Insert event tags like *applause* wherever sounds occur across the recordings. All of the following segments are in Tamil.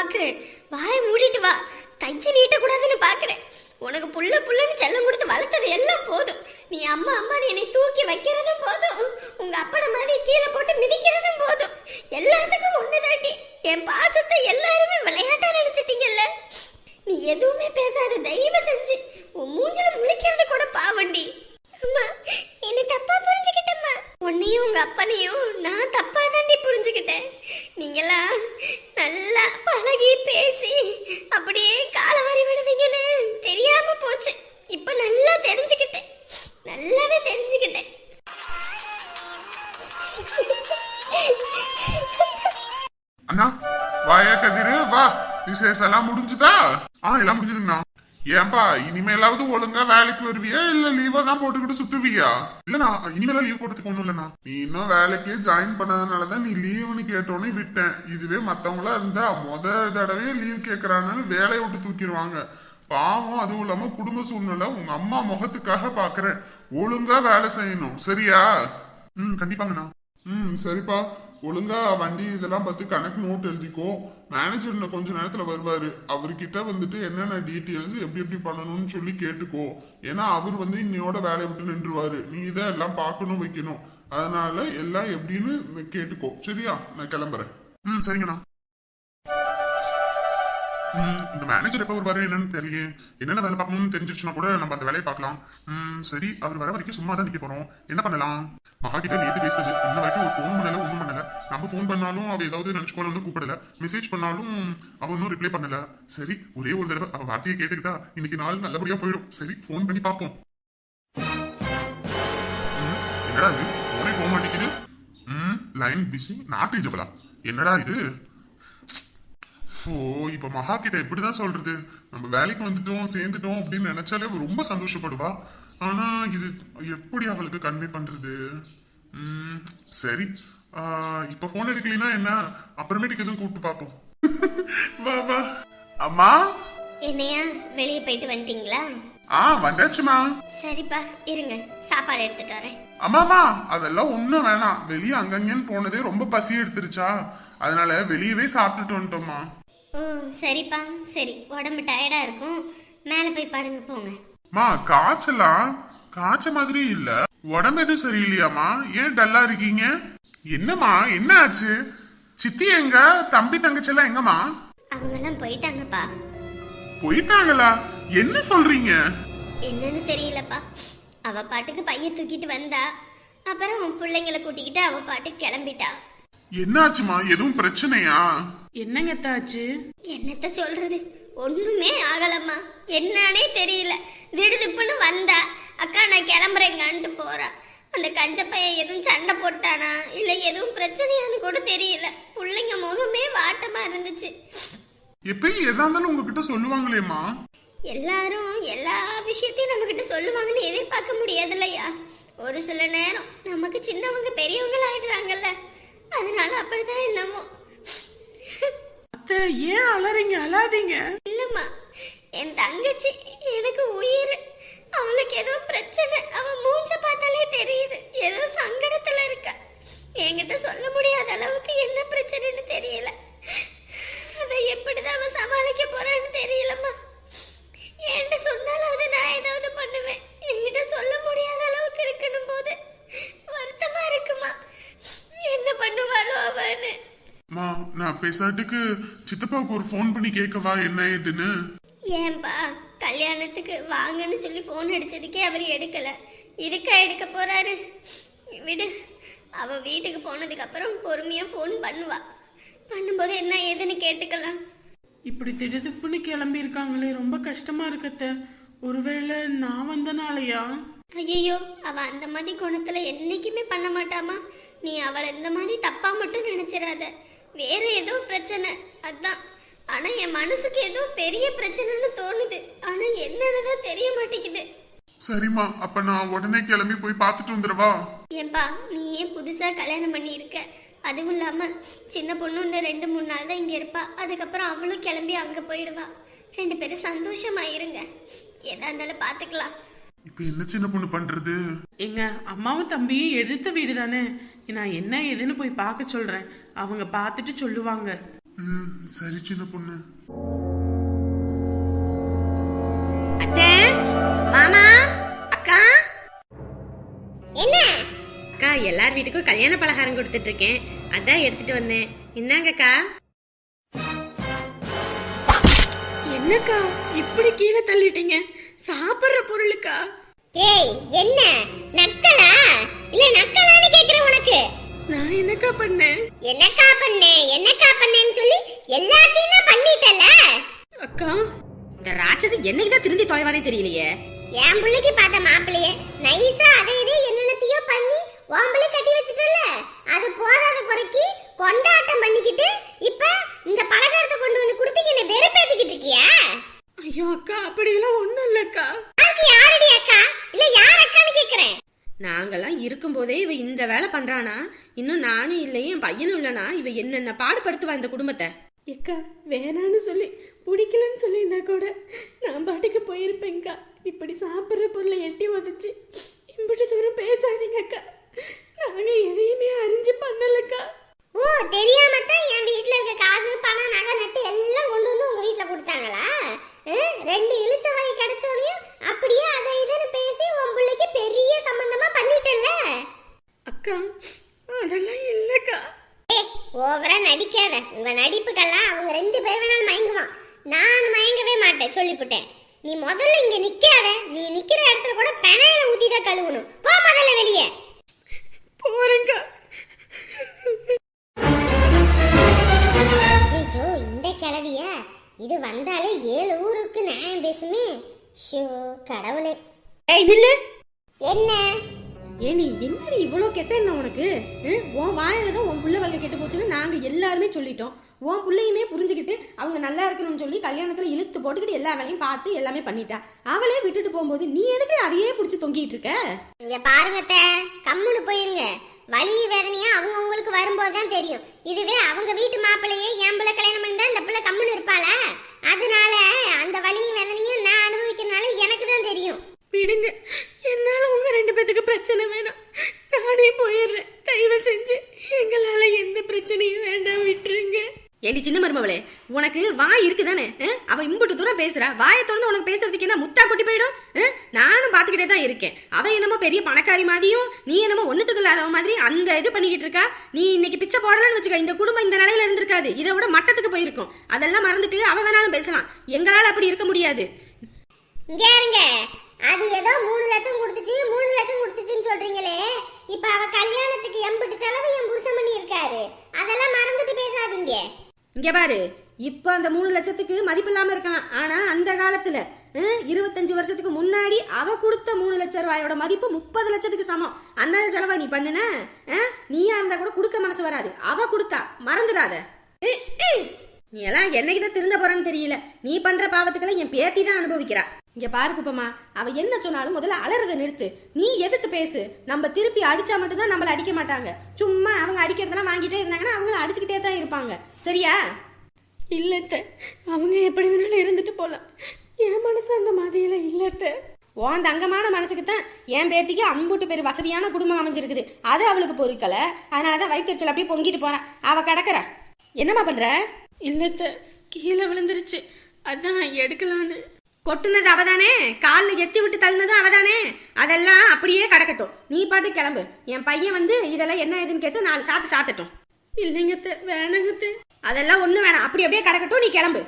பாக்குறேன். வாய மூடிட்டு வா. கையை நீட்டக்கூடாதுன்னு பாக்குறேன். உனக்கு புள்ள புள்ளன்னு செல்லம் கொடுத்து வளர்த்தது எல்லாம் போதும். நீ அம்மா அம்மா என்னை தூக்கி வைக்கிறதும் போதும். உங்க அப்பனை மாதிரி கீழே போட்டு மிதிக்கிறதும் போதும். எல்லாத்துக்கும் ஒண்ணுதாட்டி என் பாசத்தை எல்லாருமே விளையாட்டா நினைச்சிட்டீங்கல்ல? நீ எதுவுமே பேசாத தயவு செஞ்சு. உன் மூஞ்சில முழிக்கிறது கூட பாவண்டி. அம்மா என்ன தப்பா புரிஞ்சு உன்னையும் உங்க அப்பனையும் நான் தப்பா தாண்டி புரிஞ்சுக்கிட்டேன். நீங்களாம் நல்லா பழகி பேசி அப்படியே காலவாரி விடுவீங்கன்னு தெரியாம போச்சு. இப்ப நல்லா தெரிஞ்சுக்கிட்டேன். நல்லாவே தெரிஞ்சுக்கிட்டேன். அண்ணா வாயா கதிரு வா. விசேஷம் எல்லாம் முடிஞ்சுதா? ஆ எல்லாம் முடிஞ்சதுங்கண்ணா. ஏன்பா இனிமேலாவது ஒழுங்கா வேலைக்கு வருவியா? இல்ல லீவா தான் போட்டுக்கிட்டு சுத்துவியா? இல்லண்ணா இனிமேல லீவ் போட்டதுக்கு ஒண்ணும் இல்லண்ணா. நீ இன்னும் வேலைக்கே ஜாயின் பண்ணதுனாலதான் நீ லீவுன்னு கேட்டோன்னே விட்டேன். இதுவே மத்தவங்களா இருந்தா முத தடவை லீவ் கேக்குறாங்கன்னு வேலையை விட்டு தூக்கிடுவாங்க. பாவம் அதுவும் இல்லாம குடும்ப சூழ்நிலை உங்க அம்மா முகத்துக்காக பாக்குறேன். ஒழுங்கா வேலை செய்யணும் சரியா? ம் கண்டிப்பாங்கண்ணா. ம் சரிப்பா. ஒழுங்கா வண்டி இதெல்லாம் பார்த்து கணக்கு நோட் எழுதிக்கோ. மேனேஜர் இன்னும் கொஞ்ச நேரத்துல வருவாரு. அவர்கிட்ட வந்துட்டு என்னென்ன டீட்டெயில்ஸ் எப்படி எப்படி பண்ணணும்னு சொல்லி கேட்டுக்கோ. ஏன்னா அவர் வந்து இன்னையோட வேலையை விட்டு நின்றுவாரு. நீ இதை எல்லாம் பார்க்கணும் வைக்கணும். அதனால எல்லாம் எப்படின்னு கேட்டுக்கோ. சரியா? நான் கிளம்புறேன். ம் சரிங்கண்ணா. இந்த மேனேஜர் எப்போ வருவாரு என்னன்னு தெரியல என்னென்ன வேலை பார்க்கணும்னு தெரிஞ்சிச்சுன்னா கூட நம்ம அந்த வேலையை பார்க்கலாம். ம், சரி அவர் வர வரைக்கும் சும்மா தான் நிற்க போறோம். என்ன பண்ணலாம்? மகா கிட்ட நேற்று பேசுறது இன்ன வரைக்கும் ஒரு ஃபோன் பண்ணல ஒன்றும் பண்ணல. நம்ம ஃபோன் பண்ணாலும் அவ ஏதாவது நினைச்சுக்கோன்னு கூப்பிடல. மெசேஜ் பண்ணாலும் அவ இன்னும் ரிப்ளை பண்ணல. சரி ஒரே ஒரு தடவை அவ வார்த்தையை கேட்டுக்கிட்டா இன்னைக்கு நாள் நல்லபடியா போயிடும். சரி ஃபோன் பண்ணி பார்ப்போம். என்னடா இது? ஒரே போக மாட்டேங்குது. ம் லைன் பிஸி நாட் ரீச்சபிளா என்னடா இது? ஓ இப்ப மகா கிட்ட எப்படிதான் சொல்றது? நம்ம வேலைக்கு வந்துட்டோம் சேர்ந்துட்டோம் அப்படின்னு நினைச்சாலே ரொம்ப சந்தோஷப்படுவா. ஆனா இது எப்படி அவளுக்கு கன்வே பண்றது? ம், சரி. இப்ப போன் எடுக்கலைன்னா என்ன? அப்புறமேட்டுக்கு எதுவும் கூப்பிட்டு பார்ப்போம். *laughs* வா வா. அம்மா? என்னையா வெளியே போயிட்டு வந்துட்டீங்களா? ஆ வந்தாச்சுமா. சரிப்பா இருங்க. சாப்பாடு எடுத்துட்டு வரேன். அம்மாமா அதெல்லாம் ஒண்ணும் வேணாம். வெளியே அங்கங்கன்னு போனதே ரொம்ப பசி எடுத்துருச்சா. அதனால வெளியவே சாப்பிட்டுட்டு வந்துட்டோம்மா. ஓ சரிப்பா சரி. உடம்பு டயர்டா இருக்கும். மேலே போய் படுங்க போங்க. மா காய்ச்சலா? காய்ச்ச மாதிரி இல்ல. உடம்பு எதுவும் சரியில்லையாமா ஏன் டல்லா இருக்கீங்க? என்னம்மா என்ன ஆச்சு? சித்தி எங்க? தம்பி தங்கச்சி எல்லாம் எங்கம்மா? அவங்கெல்லாம் போயிட்டாங்கப்பா. போயிட்டாங்களா? என்ன சொல்றீங்க? என்னன்னு தெரியலப்பா. அவ பாட்டுக்கு பைய தூக்கிட்டு வந்தா. அப்புறம் பிள்ளைங்களை கூட்டிக்கிட்டு அவ பாட்டுக்கு கிளம்பிட்டா. என்னாச்சுமா? எதுவும் பிரச்சனையா? என்னங்க தாச்சு? என்னத்த சொல்றது? ஒண்ணுமே ஆகலம்மா. என்னன்னே தெரியல. திடுதிப்புன்னு வந்தா. அக்கா நான் கிளம்புறேங்கன்ட்டு போறா. அந்த கஞ்ச பையன் எதுவும் சண்டை போட்டானா? இல்ல எதுவும் பிரச்சனையான்னு கூட தெரியல. பிள்ளைங்க முகமே வாட்டமா இருந்துச்சு. எப்பயும் எதா இருந்தாலும் உங்ககிட்ட சொல்லுவாங்களேம்மா? எல்லாரும் எல்லா விஷயத்தையும் நம்ம கிட்ட சொல்லுவாங்கன்னு எதிர்பார்க்க முடியாதுல்லையா? ஒரு சில நேரம் நமக்கு சின்னவங்க பெரியவங்க ஆயிடுறாங்கல்ல அதனால அப்படிதான் என்னமோ. அத்தை ஏன் அலறீங்க? அழாதீங்க. இல்லம்மா என் தங்கச்சி எனக்கு உயிர். அவளுக்கு ஏதோ பிரச்சனை. அவ மூஞ்ச பார்த்தாலே தெரியுது. ஏதோ சங்கடத்துல இருக்கா. என்கிட்ட சொல்ல முடியாத அளவுக்கு என்ன பிரச்சனைன்னு தெரியல. அதை எப்படிதான் அவ சமாளிக்க போறான்னு தெரியலம்மா என்கிட்ட சொன்னாலும் அதை நான் ஏதாவது பண்ணுவேன் என்கிட்ட சொல்ல முடியாத அளவுக்கு இருக்கணும் போது வருத்தமா இருக்குமா என்ன பண்ணுவாளோ அவன்னு மா நான் பேசாட்டுக்கு சித்தப்பாவுக்கு ஒரு ஃபோன் பண்ணி கேட்கவா என்ன ஏதுன்னு? ஏன்பா கல்யாணத்துக்கு வாங்கன்னு சொல்லி ஃபோன் அடிச்சதுக்கே அவர் எடுக்கல. இதுக்கா எடுக்க போறாரு? விடு. அவ வீட்டுக்கு போனதுக்கு அப்புறம் பொறுமையா ஃபோன் பண்ணுவா. பண்ணும்போது என்ன ஏதுன்னு கேட்டுக்கலாம். இப்படி திடுதிப்புன்னு கிளம்பி இருக்காங்களே ரொம்ப கஷ்டமா இருக்கத்த. ஒருவேளை நான் வந்தனாலயா? ஐயோ அவ அந்த மாதிரி குணத்துல என்னைக்குமே பண்ண மாட்டாமா? நீ அவளை இந்த மாதிரி தப்பா மட்டும் நினைச்சிடாத வேற ஏதோ பிரச்சனை அதான். ஆனா என் மனசுக்கு ஏதோ பெரிய பிரச்சனைன்னு தோணுது. ஆனா என்னன்னு தெரிய மாட்டேங்குது. சரிம்மா அப்ப நான் உடனே கிளம்பி போய் பார்த்துட்டு வந்துடவா? ஏன்பா நீ ஏன் புதுசா கல்யாணம் பண்ணி இருக்க அதுவும் இல்லாம சின்ன பொண்ணு இன்னும் ரெண்டு மூணு நாள் தான் இங்க இருப்பா. அதுக்கப்புறம் அவளும் கிளம்பி அங்க போயிடுவா. ரெண்டு பேரும் சந்தோஷமா இருங்க. எதா இருந்தாலும் பாத்துக்கலாம் இப்ப என்ன சின்ன பொண்ணு பண்றது? எங்க அம்மாவும் தம்பியும் எதிர்த்த வீடு தானே. நான் என்ன ஏதுன்னு போய் பார்க்க சொல்றேன். அவங்க பார்த்துட்டு சொல்லுவாங்க. ம் சரி சின்ன பொண்ணு. அத்தை மாமா அக்கா. என்ன? அக்கா எல்லார் வீட்டுக்கும் கல்யாண பலகாரம் கொடுத்துட்டு இருக்கேன் அதான் எடுத்துட்டு வந்தேன். இந்தாங்கக்கா. என்னக்கா இப்படி கீழே தள்ளிட்டீங்க? சாப்பிடுற பொருளுக்கா? ஏய் என்ன? நக்கலா? இல்ல நக்கலான்னு கேக்குறேன் உனக்கு? நான் என்னக்கா பண்ணேன்? என்னக்கா பண்ணே என்னக்கா பண்ணேன்னு சொல்லி எல்லாத்தையும் தான் பண்ணிட்டல? அக்கா இந்த ராட்சசி என்னைக்கு தான் திருந்தி தொலைவானே தெரியலையே. என் பிள்ளைக்கு பார்த்த மாப்பிள்ளையே நைஸா அதை இதே என்னென்னத்தையோ பண்ணி உன் பிள்ளை கட்டி வச்சுட்டல அது போதாத குறைக்கு கொண்டாட்டம் பண்ணிக்கிட்டு இப்ப இந்த பலகாரத்தை கொண்டு வந்து கொடுத்து என்ன வெறுப்பேத்திக்கிட்டு இருக்கியா ஐயோ அக்கா அப்படியெல்லாம் ஒண்ணும் இல்லக்கா அதுக்கு யாரடி அக்கா இல்ல யார் அக்கான்னு கேக்குறேன் நாங்கெல்லாம் இருக்கும்போதே இவ இந்த வேலை பண்றானா இல்லை இல்லையே என் பையனும் இல்லனா இவ என்னென்ன பாடுபடுத்துவா இந்த குடும்பத்தை? எக்கா வேணான்னு சொல்லி பிடிக்கலன்னு சொல்லியிருந்தா கூட நான் பாட்டுக்கு போயிருப்பேங்க்கா இப்படி சாப்பிட்ற பொருளை எட்டி உதச்சு இம்பிட்டு தூரம் பேசாதீங்க அக்கா இது வந்தாலே ஏழு ஊருக்கு நியாயம் பேசுமே. ஷோ கடவுளே. ஏய் நில்லு. என்ன? ஏ நீ என்னடி இவ்வளோ கெட்ட என்ன உனக்கு? உன் வாயில தான் உன் புள்ள வாழ்க்கை கெட்டு போச்சுன்னு நாங்க எல்லாருமே சொல்லிட்டோம். உன் புள்ளையுமே புரிஞ்சுக்கிட்டு அவங்க நல்லா இருக்கணும்னு சொல்லி கல்யாணத்துல இழுத்து போட்டுக்கிட்டு எல்லா வேலையும் பார்த்து எல்லாமே பண்ணிட்டா. அவளே விட்டுட்டு போகும்போது நீ எதுக்கு அதையே பிடிச்சி தொங்கிட்டு இருக்க? இங்க பாருங்க அத்தை, கம்முனு போயிருங்க. வலி வேதனையா அவங்க உங்களுக்கு வரும்போது தான் தெரியும். இதுவே அவங்க வீட்டு மாப்பிள்ளையே என் பிள்ளை கல்யாணம் பண்ணி இந்த பிள்ளை கம்முனு இருப்பாள? அதனால அந்த வலியும் வேதனையும் நான் அனுபவிக்கிறனால எனக்கு தான் தெரியும். விடுங்க. என்னால உங்க ரெண்டு பேத்துக்கு பிரச்சனை வேணாம். நானே போயிடுறேன். தயவு செஞ்சு எங்களால எந்த பிரச்சனையும் வேண்டாம் விட்டுருங்க. ஏடி சின்ன மருமவளே உனக்கு வாய் இருக்குதானே? அவ இம்புட்டு தூரம் பேசுறா. வாயை திறந்து உனக்கு பேசுறதுக்கு என்ன முத்தா கொட்டி போயிடும் அஹ்? நானும் பாத்துக்கிட்டே தான் இருக்கேன். அவ என்னமோ பெரிய பணக்காரி மாதிரியும் நீ என்னமோ ஒண்ணுத்துக்கு இல்லாதவ மாதிரி அந்த இது பண்ணிக்கிட்டு இருக்கா? நீ இன்னைக்கு பிச்சை போடலன்னு வச்சுக்க இந்த குடும்பம் இந்த நிலையில இருந்திருக்காது. இதை விட மட்டத்துக்கு போயிருக்கும். அதெல்லாம் மறந்துட்டு அவ வேணாலும் பேசலாம். எங்களால அப்படி இருக்க முடியாது. இங்க இருங்க. அது ஏதோ மூணு லட்சம் கொடுத்துச்சு மூணு லட்சம் கொடுத்துச்சுன்னு சொல்றீங்களே. இப்ப அவ கல்யாணத்துக்கு எம்பிட்டு செலவு என் புருஷன் பண்ணி இருக்காரு அதெல்லாம் மறந்துட்டு பேசாதீங்க. இங்க பாரு. இப்போ அந்த மூணு லட்சத்துக்கு மதிப்பில்லாமல் இருக்கலாம் ஆனால் அந்த காலத்தில் இருபத்தஞ்சு வருஷத்துக்கு முன்னாடி அவ கொடுத்த மூணு லட்சம் ரூபாயோட மதிப்பு முப்பது லட்சத்துக்கு சமம். அந்த செலவை நீ பண்ணுன? நீயா இருந்தா கூட கொடுக்க மனசு வராது. அவ கொடுத்தா மறந்துடாத. நீ எல்லாம் என்னைக்குதான் திருந்த போறன்னு தெரியல. நீ பண்ற பாவத்துக்கெல்லாம் என் பேத்தி தான் அனுபவிக்கிறா. இங்க பாரு குப்பமா அவ என்ன சொன்னாலும் முதல்ல அலறத நிறுத்து. நீ எதுக்கு பேசு? நம்ம திருப்பி அடிச்சா மட்டும்தான் நம்மள அடிக்க மாட்டாங்க. சும்மா அவங்க அடிக்கிறதெல்லாம் வாங்கிட்டே இருந்தாங்கன்னா அவங்க அடிச்சுக்கிட்டே தான் இருப்பாங்க. சரியா? இல்லத்த. அவங்க எப்படி வேணாலும் இருந்துட்டு போலாம். என் மனசு அந்த மாதிரியெல்லாம் இல்லத்த. உன் தங்கமான மனசுக்கு தான் என் பேத்திக்கு அம்புட்டு பேர் வசதியான குடும்பம் அமைஞ்சிருக்குது. அது அவளுக்கு பொறுக்கல. அதனாலதான் வயிற்றுச்சல் அப்படியே பொங்கிட்டு போறா அவ கிடக்குறா. என்னம்மா பண்ற? இல்லத்த கீழே விழுந்துருச்சு. அதான் எடுக்கலான்னு. கொட்டுனது அவதானே? காலில் எத்தி விட்டு தள்ளினது அவதானே? அதெல்லாம் அப்படியே கிடக்கட்டும். நீ பாட்டு கிளம்பு. என் பையன் வந்து இதெல்லாம் என்ன ஏதுன்னு கேட்டு நாலு சாத்து சாத்தட்டும். இல்லைங்கத்த வேணாங்கத்த. அதெல்லாம் ஒண்ணு வேணாம். அப்படி அப்படியே கிடக்கட்டும் நீ கிளம்பு.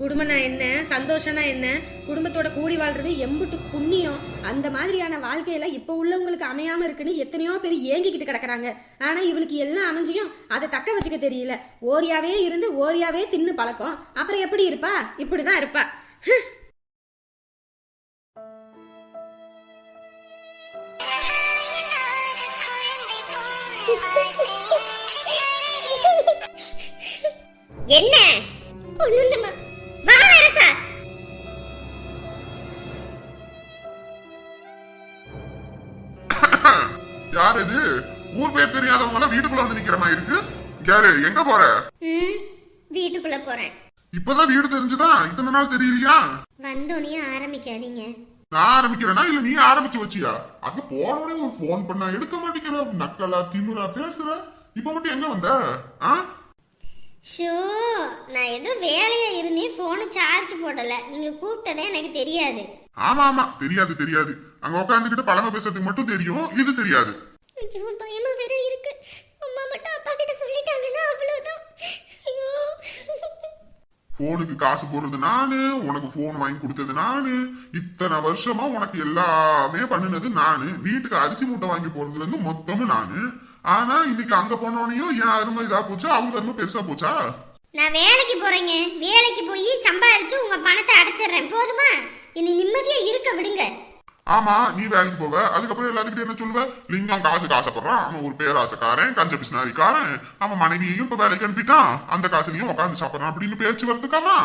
குடும்பம்னா என்ன? சந்தோஷம்னா என்ன? குடும்பத்தோட கூடி வாழ்றது எம்புட்டு புண்ணியம். அந்த மாதிரியான வாழ்க்கையில இப்ப உள்ளவங்களுக்கு அமையாம இருக்குன்னு எத்தனையோ பேர் ஏங்கிக்கிட்டு கிடக்குறாங்க. ஆனா இவளுக்கு எல்லாம் அமைஞ்சியும் அதை தக்க வச்சுக்க தெரியல. ஓரியாவே இருந்து ஓரியாவே தின்னு பழக்கம். அப்புறம் எப்படி இருப்பா? இப்படிதான் இருப்பா. ஹ். *laughs* *laughs* என்ன? ஒண்ணுமா வா அரசா. *laughs* யார் இது? ஊர் பேர் தெரியாதவங்க எல்லாம் வீட்டுக்குள்ள வந்து நிக்கிற மாதிரி இருக்கு. யாரு எங்க போற? வீட்டுக்குள்ள போறேன். இப்பதான் வீடு தெரிஞ்சுதா? இத்தனை நாள் தெரியலையா வந்தோடனே ஆரம்பிக்காதீங்க. நான் ஆரம்பிக்கிறேனா? இல்ல நீ ஆரம்பிச்சு வச்சியா? அங்க போனோடனே ஒரு போன் பண்ணா எடுக்க மாட்டேங்கிற. நக்கலா திமிரா பேசுற. இப்ப மட்டும் எங்க வந்த? ஆ? ஷோ நான் ஏதோ வேலையா இருந்தேன் போனை சார்ஜ் போடல. நீங்க கூப்பிட்டதே எனக்கு தெரியாது. ஆமா ஆமா. தெரியாது தெரியாது. அங்க உட்காந்துக்கிட்டு பழம பேசுறதுக்கு மட்டும் தெரியும் இது தெரியாது. ஐயோ பயமா வேற இருக்கு. அம்மா மட்டும் அப்பா கிட்ட சொல்லிட்டாங்கன்னா அவ்வளவுதான். போனுக்கு காசு போடுறது நானு உனக்கு போன் வாங்கி கொடுத்தது நானு. இத்தனை வருஷமா உனக்கு எல்லாமே பண்ணினது நானு. வீட்டுக்கு அரிசி மூட்டை வாங்கி போறதுல இருந்து மொத்தமும் நானு. ஆனா இன்னைக்கு அங்க போனோனையும் என் அருமை இதா போச்சா அவங்க அருமை பெருசா போச்சா? நான் வேலைக்கு போறேங்க. வேலைக்கு போய் சம்பாரிச்சு உங்க பணத்தை அடைச்சிடுறேன். போதுமா? இனி நிம்மதியா இருக்க விடுங்க. ஆமா நீ வேலைக்கு போவ. அதுக்கப்புறம் எல்லாத்துக்கிட்ட என்ன சொல்லுவ? லிங்கம் காசுக்கு ஆசைப்படுறான் அவன் ஒரு பேராசைக்காரன் கஞ்ச பிசினாரிக்காரன். அவன் மனைவியையும் இப்ப வேலைக்கு அனுப்பிட்டான். அந்த காசுலயும் உட்காந்து சாப்பிடறான் அப்படின்னு பேச்சு வரதுக்காமா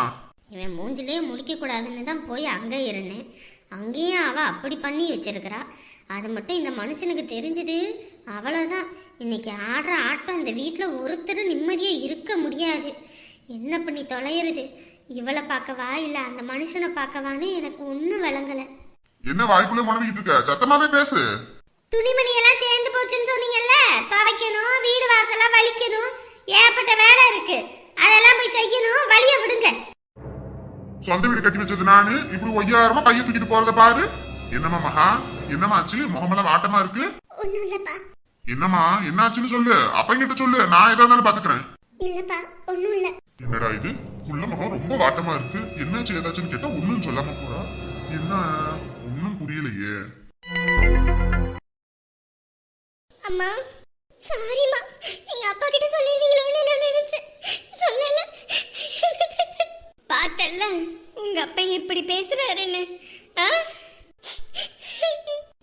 இவன் மூஞ்சிலே முடிக்க கூடாதுன்னு தான் போய் அங்கே இருந்தேன். அங்கேயும் அவ அப்படி பண்ணி வச்சிருக்கிறா. அது மட்டும் இந்த மனுஷனுக்கு தெரிஞ்சது. அவ்வளோதான் இன்னைக்கு ஆடுற ஆட்டம் இந்த வீட்டில் ஒருத்தர் நிம்மதியாக இருக்க முடியாது. என்ன பண்ணி தொலைகிறது இவளை பார்க்கவா இல்லை அந்த மனுஷனை பார்க்கவான்னு எனக்கு ஒன்றும் விளங்கலை. என்ன வாய்க்குள்ள முனவிக்கிட்டு இருக்க? சத்தமாவே பேசு. துணிமணி எல்லாம் சேர்ந்து போச்சுன்னு சொன்னீங்கல்ல? துவைக்கணும் வீடு வாசலாம் வலிக்கணும். ஏகப்பட்ட வேலை இருக்கு. அதெல்லாம் போய் செய்யணும். வழிய விடுங்க. சொந்த வீடு கட்டி வச்சது நானு. இப்படி ஒய்யாரமா பைய தூக்கிட்டு போறத பாரு. என்னம்மா மகா? என்னமாச்சு முகமெல்லாம் வாட்டமா இருக்கு? ஒன்றும் இல்லைப்பா. என்னம்மா? என்னாச்சுன்னு சொல்லு. அப்பங்கிட்ட சொல்லு. நான் எதா இருந்தாலும் பாத்துக்கிறேன். இல்லைப்பா ஒன்றும் இல்லை. என்னடா இது? உள்ள முகம் ரொம்ப வாட்டமா இருக்கு. என்னாச்சு ஏதாச்சுன்னு கேட்டா ஒண்ணும் சொல்லாம போறா. என்ன? ஒண்ணும் புரியலையே. அம்மா சாரிம்மா. நீங்க அப்பா கிட்ட சொல்லிருவீங்களோன்னு நான் நினைச்சேன். சொல்லல. பார்த்தல்ல உங்க அப்பா எப்படி பேசுறாருன்னு. ஆ?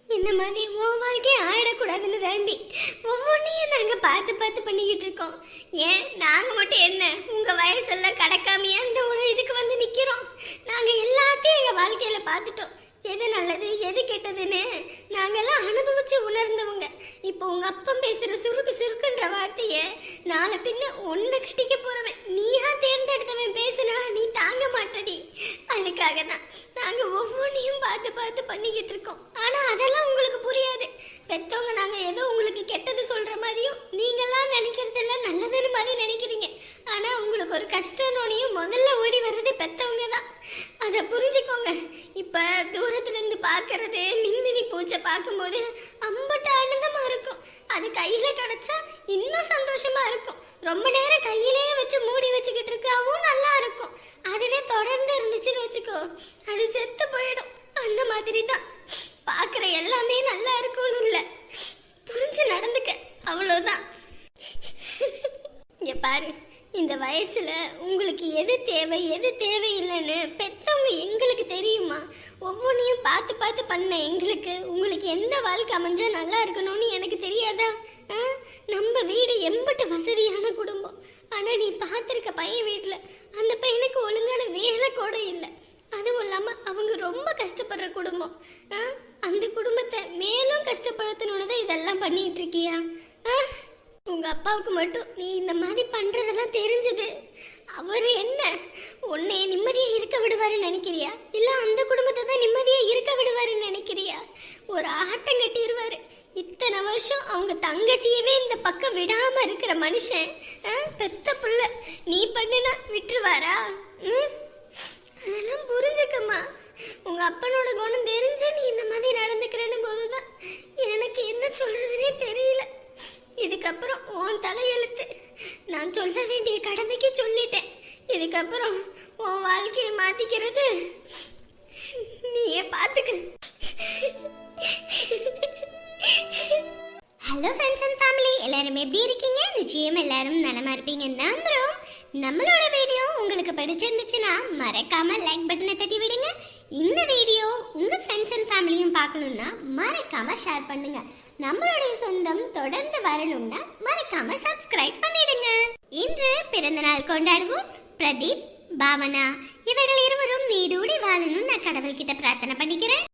இந்த மாதிரி உன் வாழ்க்கை ஆயிடக்கூடாதுன்னு தாண்டி ஒவ்வொன்றையும் நாங்க பார்த்து பார்த்து பண்ணிக்கிட்டு இருக்கோம். ஏன்? நாங்க மட்டும் என்ன? உங்க வயசெல்லாம் கடக்காமையே அந்த ஒரு இதுக்கு வந்து நிக்கிறோம். நாங்க எல்லாத்தையும் எங்க வாழ்க்கையில பார்த்துட்டோம். எது நல்லது எது கெட்டதுன்னு நாங்கெல்லாம் அனுபவிச்சு உணர்ந்தவங்க. இப்போ உங்க அப்பன் பேசுற சுருக்கு சுருக்குன்ற வார்த்தைய நாளை பின்ன ஒன்ன கட்டிக்க போறவன். நீயா தேர்ந்தெடுத்தவன் பேசுனா நீ தாங்க மாட்டடி. அதுக்காக தான் நாங்க ஒவ்வொன்றையும் பார்த்து பார்த்து பண்ணிக்கிட்டு இருக்கோம். ஆனா அதெல்லாம் உங்களுக்கு புரியாது பெத்தவங்க நாங்க ஏதோ உங்களுக்கு கெட்டது சொல்ற மாதிரியும் நீங்கெல்லாம் நினைக்கிறதெல்லாம் நல்லதுன்னு மாதிரி நினைக்கிறீங்க ஆனா உங்களுக்கு ஒரு கஷ்டம்னோனையும் முதல்ல ஓடி வர்றது பெத்தவங்க தான் அதை புரிஞ்சுக்கோங்க இப்ப தூரத்துல இருந்து பாக்குறது மின்மினி பூச்சை பார்க்கும்போது அம்பட்ட ஆனந்தமா இருக்கும் அது கையில கிடைச்சா இன்னும் சந்தோஷமா இருக்கும் ரொம்ப நேரம் கையிலே வச்சு மூடி வச்சுக்கிட்டு இருக்காவும் நல்லா இருக்கும். அதுவே தொடர்ந்து இருந்துச்சுன்னு வச்சுக்கோ. அது செத்து போயிடும். அந்த மாதிரி தான் பார்க்குற எல்லாமே நல்லா இருக்கும்னு இல்லை. புரிஞ்சு நடந்துக்க. அவ்வளோதான் இங்கே பாரு இந்த வயசுல உங்களுக்கு எது தேவை எது தேவையில்லைன்னு பெத்தவங்க எங்களுக்கு தெரியுமா? ஒவ்வொன்றையும் பார்த்து பார்த்து பண்ண எங்களுக்கு உங்களுக்கு எந்த வாழ்க்கை அமைஞ்சா நல்லா இருக்கணும்னு எனக்கு தெரியாதா? ஆ? நம்ம வீடு எம்பட்டு வசதியான குடும்பம். ஆனா நீ பார்த்துருக்க பையன் வீட்டில் அந்த பையனுக்கு ஒழுங்கான வேலை கூட இல்லை. அதுவும் இல்லாம அவங்க ரொம்ப கஷ்டப்படுற குடும்பம். ஆ? அந்த குடும்பத்தை மேலும் கஷ்டப்படுத்தணும்னு தான் இதெல்லாம் பண்ணிட்டு இருக்கியா? ஆ? உங்க அப்பாவுக்கு மட்டும் நீ இந்த மாதிரி பண்றதெல்லாம் தெரிஞ்சது. அவர் என்ன? உன்னை நிம்மதியா இருக்க விடுவாருன்னு நினைக்கிறியா? இல்ல அந்த குடும்பத்தை தான் நிம்மதியா இருக்க விடுவாருன்னு நினைக்கிறியா? ஒரு ஆட்டம் கட்டிடுவாரு இத்தனை வருஷம் அவங்க தங்கச்சியவே இந்த பக்கம் விடாம இருக்கிற மனுஷன் ஆ, பெத்த புள்ள. நீ பண்ணுனா விட்டுருவாரா? ம்? அதெல்லாம் புரிஞ்சுக்கம்மா. உங்க அப்பனோட குணம் தெரிஞ்சு நீ இந்த மாதிரி நடந்துக்கிறேன்னு போதுதான் எனக்கு என்ன சொல்றதுனே தெரியல. இதுக்கப்புறம் உன் தலையெழுத்து. நான் சொல்ல வேண்டிய கடமைக்கு சொல்லிட்டேன். இதுக்கப்புறம் உன் வாழ்க்கையை மாத்திக்கிறது. நீயே பாத்துக்க எல்லாரும் எப்படி இருக்கீங்க? நிச்சயம் எல்லாரும் நலமா இருப்பீங்க. நம்புறோம். நம்மளோட வீடியோ உங்களுக்கு பிடிச்சிருந்துச்சுன்னா மறக்காம லைக் பட்டனை தட்டி விடுங்க. இந்த வீடியோ உங்க ஃப்ரெண்ட்ஸ் அண்ட் ஃபேமிலியும் பார்க்கணும்னா மறக்காம ஷேர் பண்ணுங்க. நம்மளுடைய சொந்தம் தொடர்ந்து வரணும்னா மறக்காம சப்ஸ்கிரைப் பண்ணிடுங்க. இன்று பிறந்த நாள் கொண்டாடுவோம். பிரதீப் பாவனா. இவர்கள் இருவரும் நீடூடி வாழணும் நான் கடவுள்கிட்ட பிரார்த்தனை பண்ணிக்கிறேன்.